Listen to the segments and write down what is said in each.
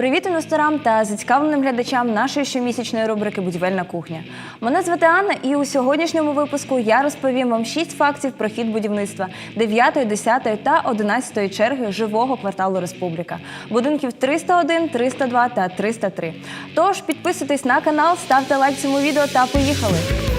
Привіт інвесторам та зацікавленим глядачам нашої щомісячної рубрики Будівельна кухня. Мене звати Анна, і у сьогоднішньому випуску я розповім вам 6 фактів про хід будівництва 9, 10 та 11 черги живого кварталу Республіка. Будинків 301, 302 та 303. Тож підписуйтесь на канал, ставте лайк цьому відео та поїхали!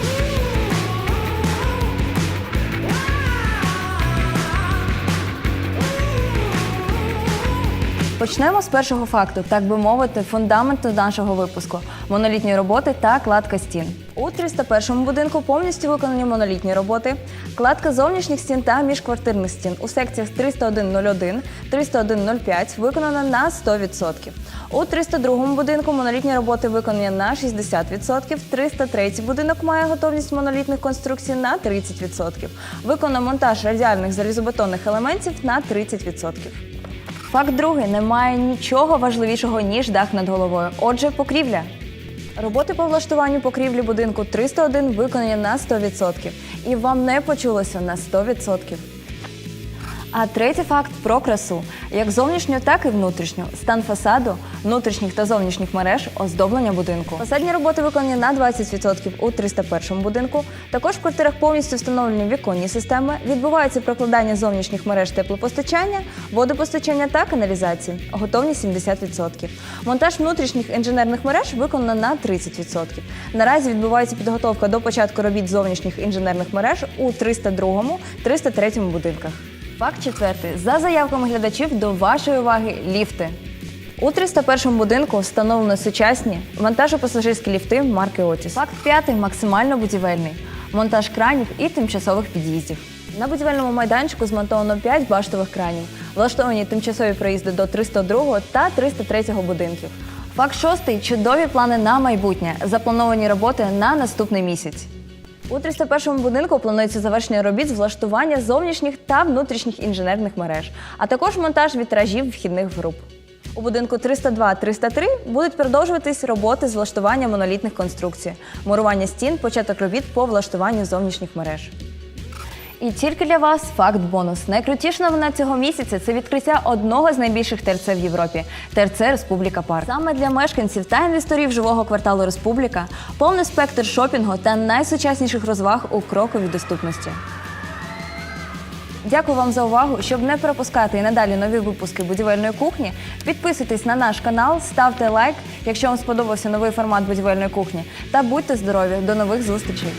Почнемо з першого факту, так би мовити, фундаменту нашого випуску монолітні роботи та кладка стін. У 301 будинку повністю виконані монолітні роботи, кладка зовнішніх стін та міжквартирних стін у секціях 301.01, 301.05 виконана на 100%. У 302 будинку монолітні роботи виконані на 60%, 303 будинок має готовність монолітних конструкцій на 30%. Виконано монтаж радіальних залізобетонних елементів на 30%. Факт другий немає нічого важливішого ніж дах над головою. Отже, покрівля. Роботи по влаштуванню покрівлі будинку 301 виконані на 100%. І вам не почулося на 100%. А третій факт про красу: як зовнішню, так і внутрішню. Стан фасаду, внутрішніх та зовнішніх мереж, оздоблення будинку. Фасадні роботи виконані на 20% у 301 будинку. Також в квартирах повністю встановлені віконні системи. Відбувається прокладання зовнішніх мереж теплопостачання, водопостачання та каналізації. Готовність 70%. Монтаж внутрішніх інженерних мереж виконано на 30%. Наразі відбувається підготовка до початку робіт зовнішніх інженерних мереж у 302, 303 будинках. Факт четвертий. За заявками глядачів до вашої уваги ліфти. У 301 будинку встановлено сучасні вантажопасажирські ліфти марки Отіс. Факт п'ятий максимально будівельний. Монтаж кранів і тимчасових під'їздів. На будівельному майданчику змонтовано 5 баштових кранів. Влаштовані тимчасові проїзди до 302 та 303 будинків. Факт шостий чудові плани на майбутнє. Заплановані роботи на наступний місяць. У 301 будинку планується завершення робіт з влаштування зовнішніх та внутрішніх інженерних мереж, а також монтаж вітражів вхідних груп. У будинку 302-303 будуть продовжуватись роботи з влаштування монолітних конструкцій, мурування стін, початок робіт по влаштуванню зовнішніх мереж. І тільки для вас факт бонус. Найкрутіша новина цього місяця це відкриття одного з найбільших ТРЦ в Європі ТРЦ Республіка Парк. Саме для мешканців та інвесторів живого кварталу Республіка повний спектр шопінгу та найсучасніших розваг у кроковій доступності. Дякую вам за увагу. Щоб не пропускати і надалі нові випуски будівельної кухні, підписуйтесь на наш канал, ставте лайк, якщо вам сподобався новий формат будівельної кухні. Та будьте здорові! До нових зустрічей!